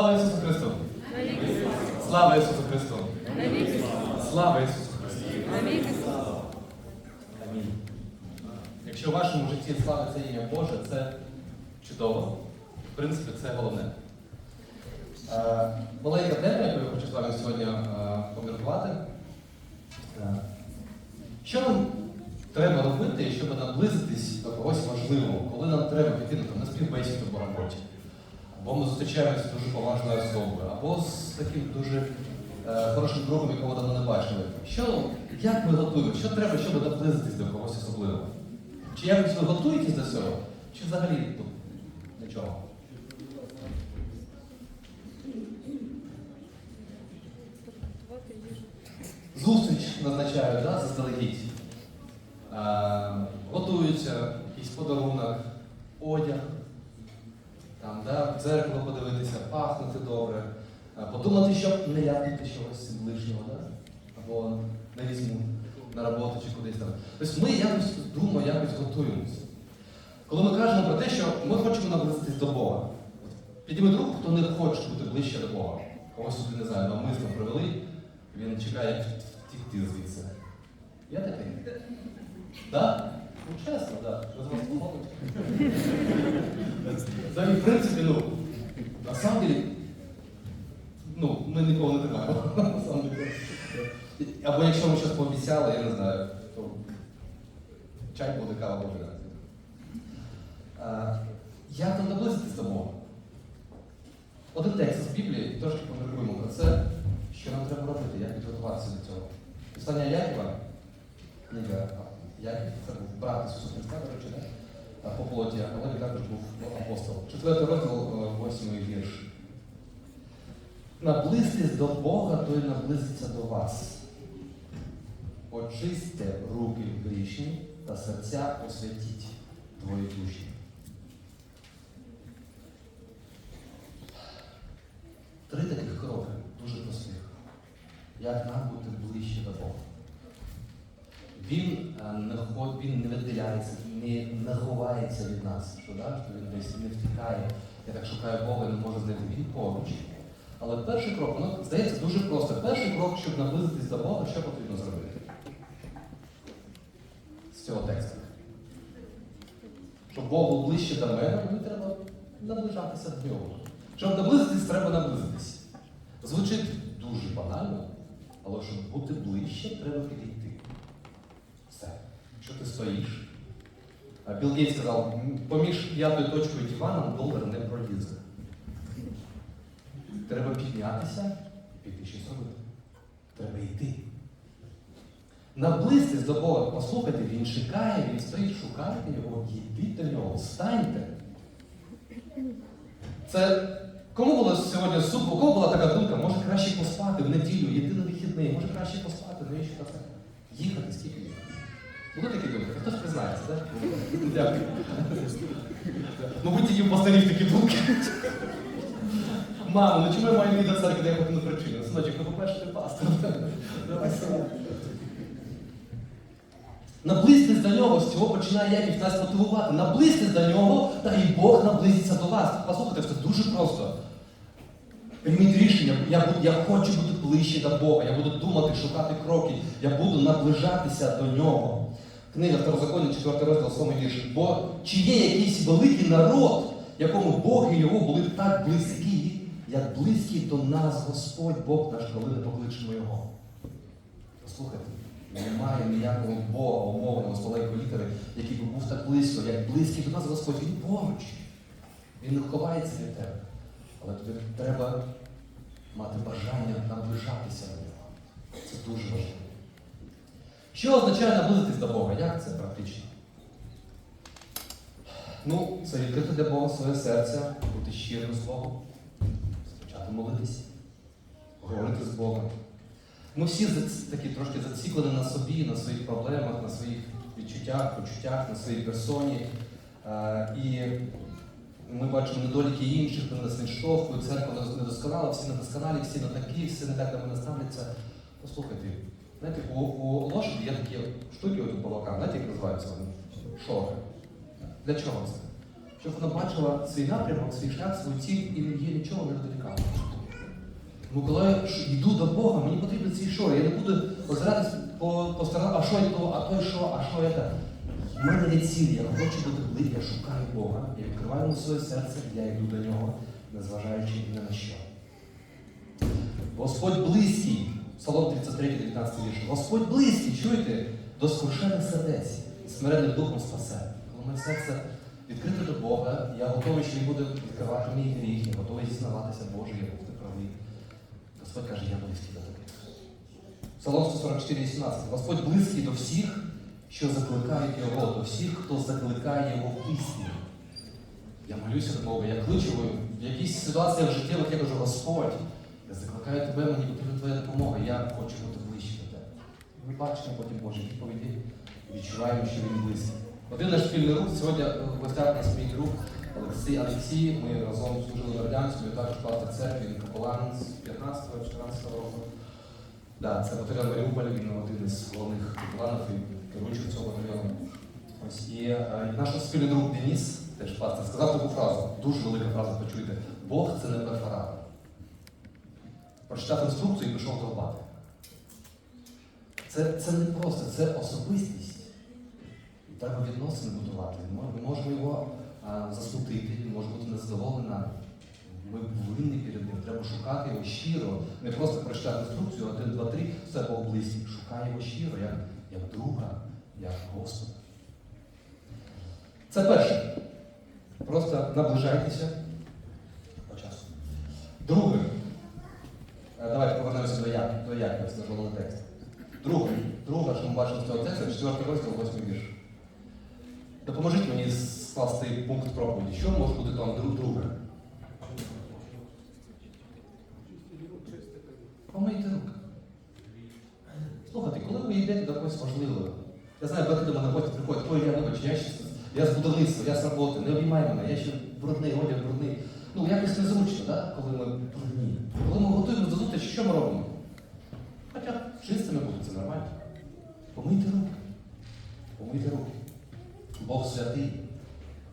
Слава Ісусу Христу! Слава Ісусу Христу! Слава Ісусу Христу! Амінь. Якщо в вашому житті славиться ім'я Боже, це чудово. В принципі, це головне. Е, Маленька тема, яку я хочу з вами сьогодні е, поміркувати. Е, Що нам треба робити, щоб наблизитись до когось важливого, коли нам треба піти на співбесіду по роботі? Або ми зустрічаємося з дуже поважною особою, або з таким дуже е, хорошим другом, якого давно не бачили. Що, як ми готуємо? Що треба, щоб наблизитись до когось особливого? Чи якось ви готуєтесь до цього? Чи взагалі ну, нічого? Зустріч назначають да, заздалегідь. Е, готуються, якийсь подарунок, одяг, там, да, в дзеркало подивитися, пахнути добре, е, подумати, щоб не ляпнути чогось ближнього, да? або не візьму на роботу чи кудись там. Тобто ми якось думаємо, якось готуємося. Коли ми кажемо про те, що ми хочемо наблизитись до Бога, підійми руку, хто не хоче бути ближче до Бога. Когось сюди, не знаю, навмисно привели, він чекає, втікти звідси. Я такий? Так? Ну, чесно, так. З вас. Взагалі, в принципі, ну, на самом деле, ну, ми нікого не тримаємо. на самом деле. Або якщо ми щось пообіцяли, я не знаю, то чай буде кава буде. А, Як нам наблизитись до Бога? Один текст з Біблії, трошки поміркуємо про це, що нам треба робити, як підготуватися до цього. Послання Якова, книга Яків, це був брат Ісуса Христа, до речі, по плоті, але він також був апостол. Четвертий розділ, е, восьмий вірш. Наблизьтесь до Бога, то й наблизиться до вас. Очисьте руки грішні та серця освятіть твої душі. Три таких кроки, дуже простих. Як нам бути ближче до Бога? Він е, не, хо- він не відділяється, не, ховається від нас, що, да? що він десь не втікає. Я так шукаю Бога і не можу знайти він поруч. Але перший крок, воно здається дуже просто. Перший крок, щоб наблизитись до Бога, що потрібно зробити? З цього тексту. Щоб Бог був ближче до мене, мені треба наближатися до нього. Щоб наблизитись, треба наблизитись. Звучить дуже банально, але щоб бути ближче, треба підійти. Все. Якщо ти стоїш. Білл Гейтс сказав, поміж п'ятою точкою диваном долар не пролізе. Треба піднятися і піти щось робити. Треба йти. Наблизьтесь до Бога, послухайте, Він чекає, Він стоїть, шукайте його, йдіть до нього, встаньте. Це кому було сьогодні суд, у кого була така думка, може краще поспати в неділю, єдиний вихідний, може краще поспати, навіщо це? Їхати, скільки їхати? Були такі думки? Хтось признається, так? Дякую. Мабуть, тільки в постарів такі думки. Мамо, ну чому я маю до церкви, де я ходжу на причину? Синочок, ну по-перше, ти пастор. Давай сюди. Наблизьтесь до нього, з цього починає Яків нас мотивувати. Наблизьтесь до нього, та і Бог наблизиться до вас. Послухайте, це дуже просто. Прийміть рішення, я, буду, я хочу бути ближче до Бога, я буду думати, шукати кроки, я буду наближатися до нього. Книга Второзаконня, 4 розділ, 7 вірш. Бо чи є якийсь великий народ, якому Бог і його були так близькі, як близький до нас Господь Бог наш, коли не покличемо Його. Послухайте, немає ніякого Бога, умовного з маленької літери, який би був так близько, як близький до нас Господь. Він поруч. Він не ховається від тебе. Але тобі треба мати бажання наближатися до нього. Це дуже важливо. Що означає наблизитись до Бога? Як це практично? Ну, це відкрити для Бога своє серце, бути щирим з Богом, спочатку молитись, говорити з Богом. Ми всі такі трошки заціклені на собі, на своїх проблемах, на своїх відчуттях, почуттях, на своїй персоні. Е, І ми бачимо недоліки інших, вони нас відштовхують, церква недосконала, всі недосконалі, всі не такі, всі не так до мене ставляться. Послухайте, знаєте, у, у лошаді є такі штуки отут по бокам, знаєте, як називаються вони? Шори. Для чого це? Щоб вона бачила свій напрямок, свій шлях, свою ціль і їй нічого не дорікало. Миколаю, що йду до Бога, мені потрібні ці шори. Я не буду озиратись по, по сторонам, а що я то, а то що, а що це. У мене є ціль, я хочу бути близьким, я шукаю Бога, я відкриваю йому своє серце, я йду до нього, незважаючи ні на що. Господь близький, Псалом 33, 19 вірш. Господь близький, чуєте, до скрушених сердець, смиренних духом спасе. Коли моє серце відкрите до Бога, я готовий, що він буде відкривати мій гріх, я готовий зізнаватися, Боже, я був правий. Господь каже, я близький до тебе. Псалом 144, 18. Господь близький до всіх, що закликають Його, до всіх, хто закликає Його в істині. Я молюся до Бога, я кличу в якійсь ситуаціях життєвих, я кажу, Господь, я закликаю тебе, мені потрібна твоя допомога, я хочу бути ближче до тебе. Ми бачимо потім Божі відповіді, відчуваємо, що він близький. Один наш спільний рух, сьогодні в гостях на спільний рух Олексій Олексій, ми разом служили в Радянську, він також пастор церкві, він капелан з 15-14 року. Да, це батальйон Маріуполь, він один із головних капеланів і керуючих цього батальйону. Ось і е, наш спільний друг Деніс, теж пастор, сказав таку фразу, дуже велика фраза, почуйте. Бог це не перфорат. Прочитав інструкцію і пішов довбати. Це, це не просто, це особистість. Треба відносини будувати. Ми можемо його а, засмутити, він може бути незадоволена. Ми повинні перед ним. Треба шукати його щиро. Не просто прочитати інструкцію, один, два, три, все Бог близький. Шукай його щиро, як, як друга, як Господа. Це перше. Просто наближайтеся по часу. Друге. Е, Давайте повернемося до як, до як, головний текст. Друге, друге, що ми бачимо з цього тексту, 4 розділ, 8 вірш. Допоможіть мені скласти пункт проповіді. Що може бути там друг друге? Помийте руки. Слухайте, коли ви йдете до когось важливого, я знаю, багато до мене потім приходять, ой, я вибач, я я з будівництва, я з роботи, не обіймай мене, я ще брудний, одяг брудний. Ну, якось незручно, да? коли ми брудні. Коли ми готуємо до зустрічі, що ми робимо? Хоча чистими бути, це нормально. Помийте руки. Помийте руки. Бог святий.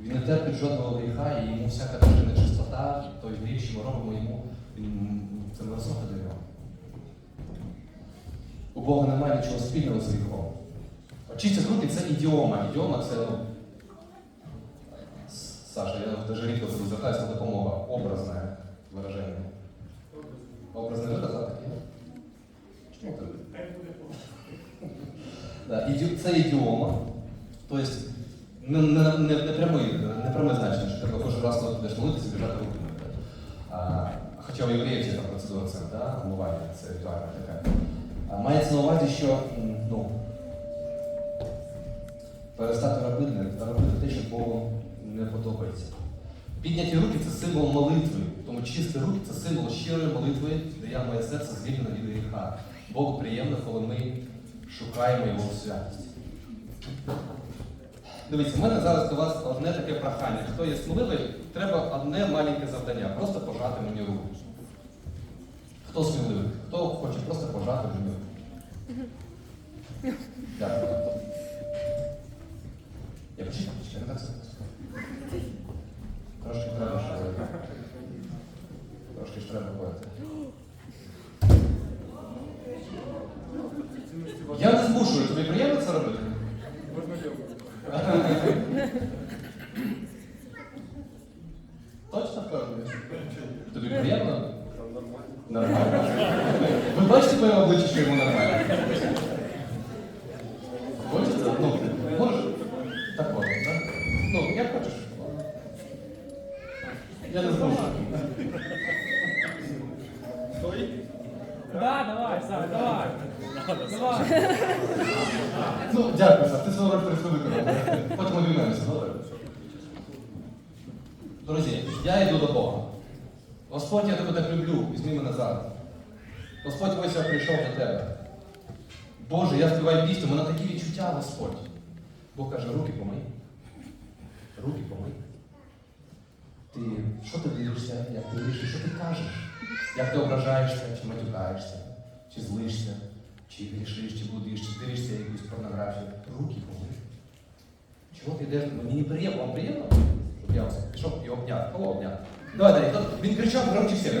Він не терпить жодного гріха, і йому всяка така нечистота, той гріх, що ми робимо йому, він, це не для нього. У Бога немає нічого спільного з гріхом. Очистять руки це ідіома. Ідіома це, ну, Саша, я даже рідко буду звертаюся на допомога. Образне вираження. Образне вираза таке? Чому ти? Це ідіома. Тобто не, не, не, прямий, не пряме значення, що треба кожен раз, коли підеш молитися, біжати руки Хоча у євреїв є така процедура це, да? омивання, це ритуальна така. А, мається на увазі, що ну, перестати робити, робити те, що Богу не подобається. Підняті руки це символ молитви. Тому чисті руки це символ щирої молитви, де я моє серце звільнено від гріха. Богу приємно, коли ми шукаємо його в святості. Дивіться, в мене зараз до вас одне таке прохання. Хто є сміливий, треба одне маленьке завдання. Просто пожати мені руку. Хто сміливий? Хто хоче просто пожати мені руку? Дякую. Я почекаю, почекаю, не так все. Трошки треба ще. Трошки ж треба ходити. Я не змушую, тобі приємно це робити? Точно впевнений? Тобі приємно? Нормально. Ви бачите моє обличчя, що йому нормально? Хочете? Ну, можеш? Так можна, так? Ну, як хочеш. Я не зможу. Да, давай, Саш, давай. Давай. Ну, дякую, Саш, ти свою роль перейшли виконав. Потім обіймемося, добре? Друзі, я йду до Бога. Господь, я тебе так люблю, візьми мене зараз. Господь, ось я прийшов до тебе. Боже, я співаю пісню, мене такі відчуття, Господь. Бог каже, руки помий. Руки помий. Ти що ти дивишся, як ти дивишся, що ти кажеш? Як ти ображаєшся, чи матюкаєшся, чи злишся, чи грішиш, чи блудиш, чи дивишся якусь порнографію. Руки помий. Чого ти йдеш? Мені не приємно, вам приємно? Щоб я вас пішов і обняв. Кого обняв? Давай, хто- він кричав громче всіх,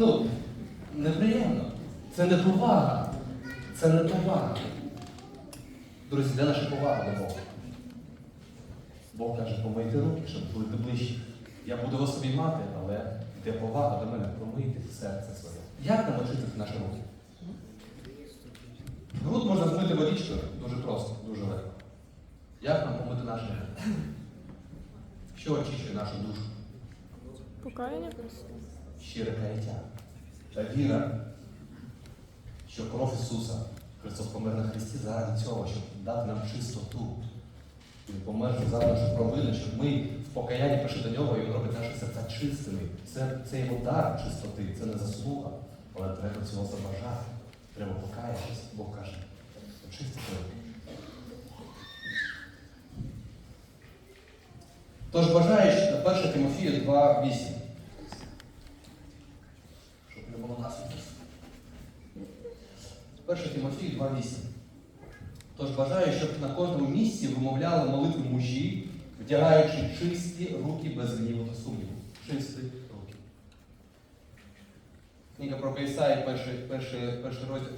да? Давай. Обнімаємося? повага. Це не повага. Друзі, де наша повага до Бога? Бог каже, помийте руки, щоб були ближче. Я буду вас обіймати, але де повага до мене, помийте серце своє. Як нам очистити наші руки? Груд можна змити водичкою дуже просто, дуже легко. Як нам помити наші руки? Що очищує нашу душу? Покаяння? Щире каяття та віра, що кров Ісуса, Христос помер на Христі заради цього, щоб дати нам чистоту. Він помер за нашу провину, щоб ми в покаянні прийшли до нього і він робить наші серця чистими. Це, це його дар чистоти, це не заслуга, але треба цього забажати. Треба покаятися. Бог каже, очистити. Тож бажаєш 1 Тимофія 2.8. Щоб не було наслідків. 1 Тимофію 2.8. Тож бажаю, щоб на кожному місці вимовляли молитви мужі, вдягаючи чисті руки без гніву та сумніву. Чисті руки. Книга про Ісаї, перший, перший, перший розділ.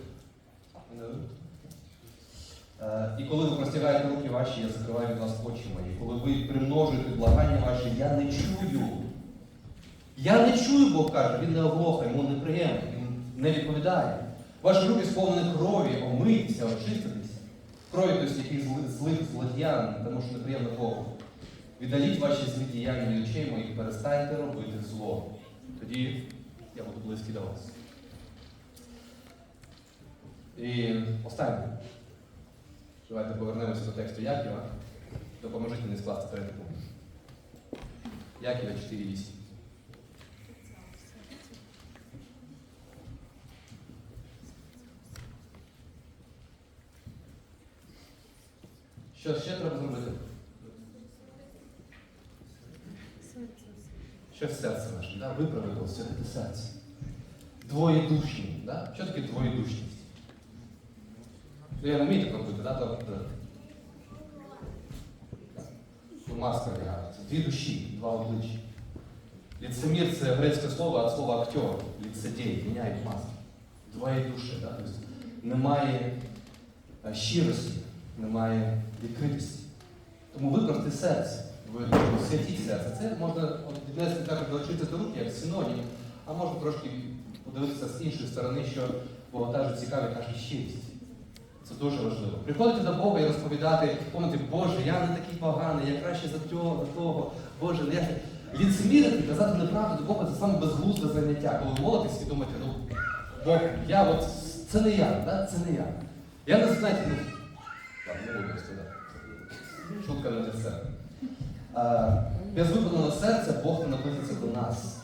Е, І коли ви простягаєте руки ваші, я закриваю від вас очі мої. Коли ви примножуєте благання ваші, я не чую. Я не чую, Бог каже, він не оглохає, йому неприємно, він не відповідає. Ваші руки сповнені крові, омийтеся, очиститися. Крові тобто яких злих злодіян, тому що неприємно Богу. Віддаліть ваші злі діяння від очей моїх, перестаньте робити зло. Тоді я буду близький до вас. І останнє. Давайте повернемося до тексту Яківа. Допоможіть мені скласти третій пункт. Яківа 4.8. Що ще треба зробити? Що серце наше, да? виправити освятити серце. Двоєдушні. Да? Що таке двоєдушність? Ну, я не вмію так робити, да? то, то, то маска грає. Це дві душі, два обличчя. Лицемір це грецьке слово, від слова актер, лицедей, міняють маски. Двоє душі, да? тобто немає е, щирості, Немає відкритості. Тому виправте серце, святіть серце. Це можна віднести також до руки, як синонім, а можна трошки подивитися з іншої сторони, що Бога цікавить наша щирість. Це дуже важливо. Приходити до Бога і розповідати, помните, Боже, я не такий поганий, я краще за того, за того. Боже, ну я ліцемірити, казати неправду до Бога це саме безглузде заняття. Коли ви молитесь і думаєте, ну Бог, я от це не я, да? це не я. Я не знаєте, ну ладно, не буду розповідати. Шутка не для себе. А, без виповненого серця Бог наблизиться до нас.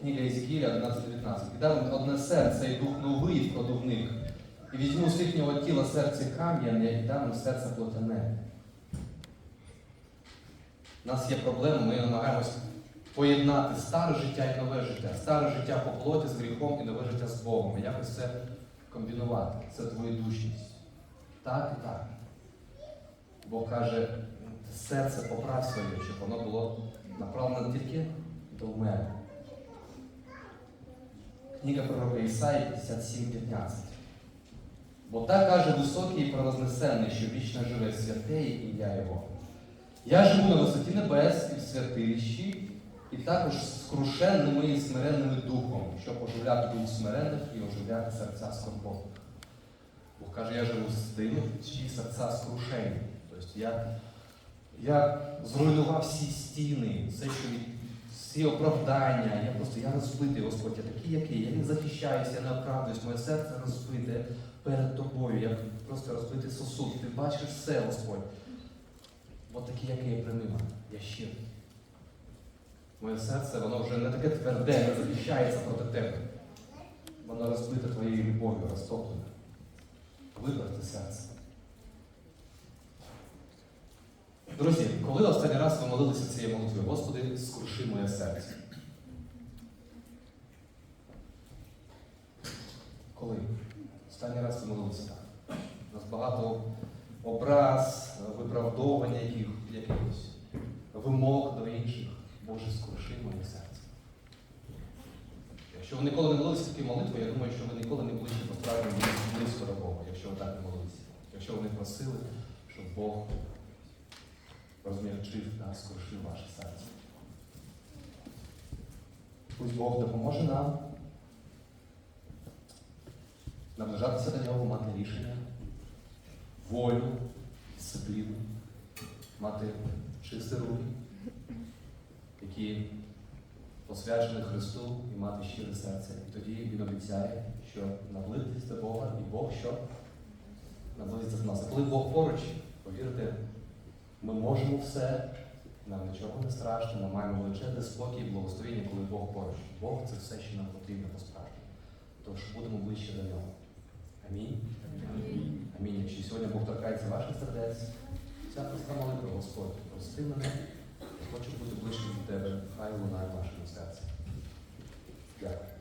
Книга Єзекіля 11.19. І дав одне серце і дух новий в них. І візьму з їхнього тіла серце кам'яне і дам серце плотяне. У нас є проблема, ми намагаємось поєднати старе життя і нове життя. Старе життя по плоті з гріхом і нове життя з Богом. І якось це комбінувати. Це двоєдушність. Так і так. Бог каже, серце поправ своє, щоб воно було направлено тільки до мене. Книга пророка Ісаї 57.15. Бо так каже високий і правознесенний, що вічно живе святе і ім'я Його. Я живу на висоті небес і в святилищі, і також з крушенними і смиренними духом, щоб оживляти дух смирених і оживляти серця скорботних. Бог каже, я живу з тими, чиї серця скрушені. Тобто я, я зруйнував всі стіни, все, що від всі оправдання. Я просто я розбитий, Господь, я такий, який. Я не захищаюся, я не оправдуюсь, моє серце розбите перед тобою, як просто розбитий сосуд. Ти бачиш все, Господь. От такий, який я прийми мене. Я щирий. Моє серце, воно вже не таке тверде, не захищається проти тебе. Воно розбите твоєю любов'ю, розтоплене. Виправте серце. Друзі, коли останній раз ви молилися цією молитвою, Господи, скруши моє серце. Коли? Останній раз ви молилися так. У нас багато образ, виправдовування яких, якихось, вимог до інших. Боже, скруши моє серце. Якщо ви ніколи не молилися такою молитвою, я думаю, що ви ніколи не ближче по-справжньому близько до Бога, якщо ви так молилися. Якщо ви не просили, щоб Бог розм'якчив та скорушив ваше серце. Пусть Бог допоможе нам наближатися до нього, мати рішення, волю, дисципліну, мати чисті руки, які посвячені Христу і мати щире серце. І тоді Він обіцяє, що наблизитись до Бога, і Бог що? Наблизиться до нас. Коли Бог поруч, повірте, ми можемо все, нам нічого не страшно, ми маємо величезний спокій і благословення, коли Бог поруч. Бог це все, що нам потрібно по-справжньому. Тож будемо ближче до нього. Амінь. Амінь. Якщо сьогодні Бог торкається ваших сердець, ця проста молитва, Господь, прости мене, хочу бути ближчим до тебе, хай лунає в вашому серці. Дякую.